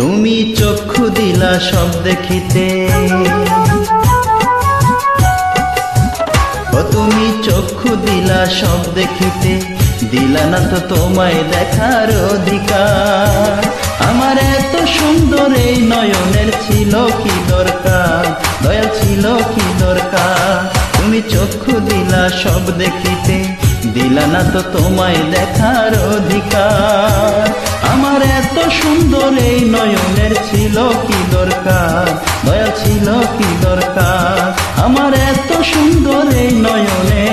তুমি চক্ষু দিলা সব দেখিতে। ও তুমি চক্ষু দিলা সব দেখিতে। দিলা না তো তোমায় দেখার অধিকার। আমার এত সুন্দর এই নয়নের ছিল কি দরকার? দয়া ছিল কি দরকার? তুমি চক্ষু দিলা সব দেখিতে। দিলা না তো তোমায় দেখার অধিকার। আমার এত সুন্দর এই নয়নের ছিল কি দরকার? দয়া ছিল কি দরকার? আমার এত সুন্দর এই নয়নে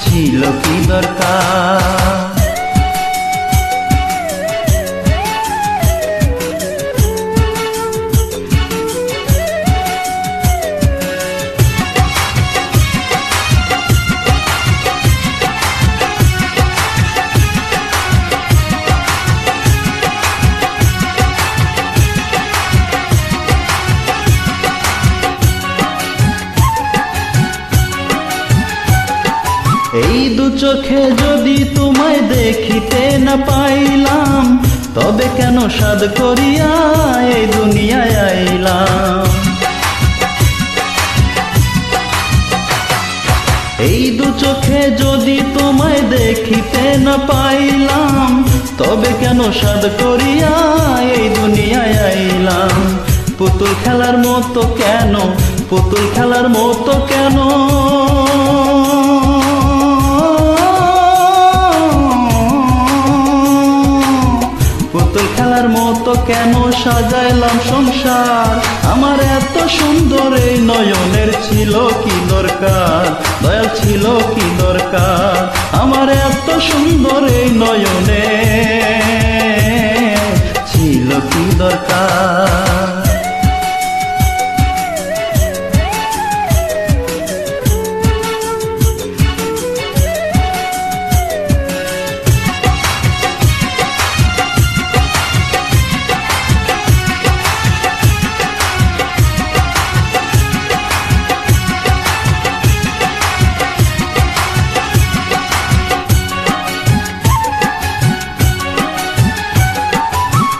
ছিল কি দরকার? দু চোখে যদি তোমায় দেখিতে না পাইলাম, তবে কেন সাদ করিয়া এই দুনিয়ায় আইলাম? এই দু চোখে যদি তোমায় দেখিতে না পাইলাম, তবে কেন সাদ করিয়া এই দুনিয়ায় আইলাম? পুতুল খেলার মতো কেন? পুতুল খেলার মতো কেন? কেন সাজাইলাম সংসার? আমার এত সুন্দর এই নয়নের ছিল কি দরকার? দয়াল ছিল কি দরকার? আমার এত সুন্দর এই নয়নে ছিল কি দরকার?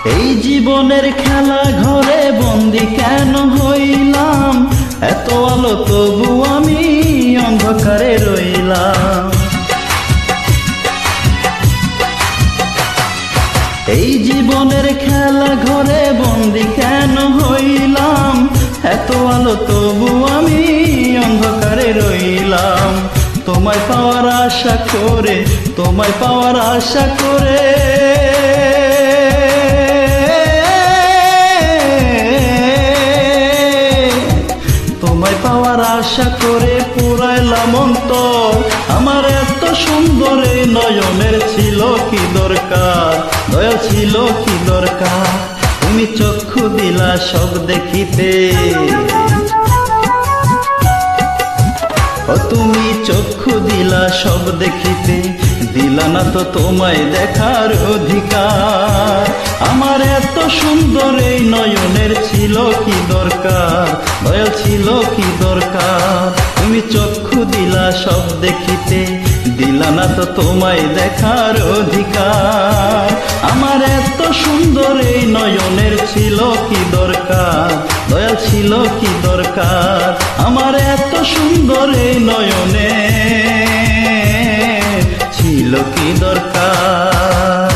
এই জীবনের খেলা ঘরে বন্দি কেন হইলাম? এত আলো তবু আমি অন্ধকারে রইলাম। এই জীবনের খেলা ঘরে বন্দি কেন হইলাম? এত আলো তবু আমি অন্ধকারে রইলাম। তোমায় পাওয়ার আশা করে, তোমায় পাওয়ার আশা করে। আশা করে পুরাইলাম অন্তর। আমার এত সুন্দর এই নয়নের ছিল কি দরকার? দয়া ছিল কি দরকার? তুমি চক্ষু দিলা সব দেখিতে। ও তুমি চক্ষু দিলা সব দেখিতে। দিলা না তো তোমায় দেখার অধিকার। আমার এত সুন্দর এই নয়নের ছিল কি দরকার? দয়া ছিল কি দরকার? তুমি চক্ষু দিলা সব দেখিতে দিলানা তো তোমায় দেখার অধিকার। আমার এত সুন্দর এই নয়নের ছিল কি দরকার? দয়াল ছিল কি দরকার? আমার এত সুন্দর এই নয়নে ছিল কি দরকার?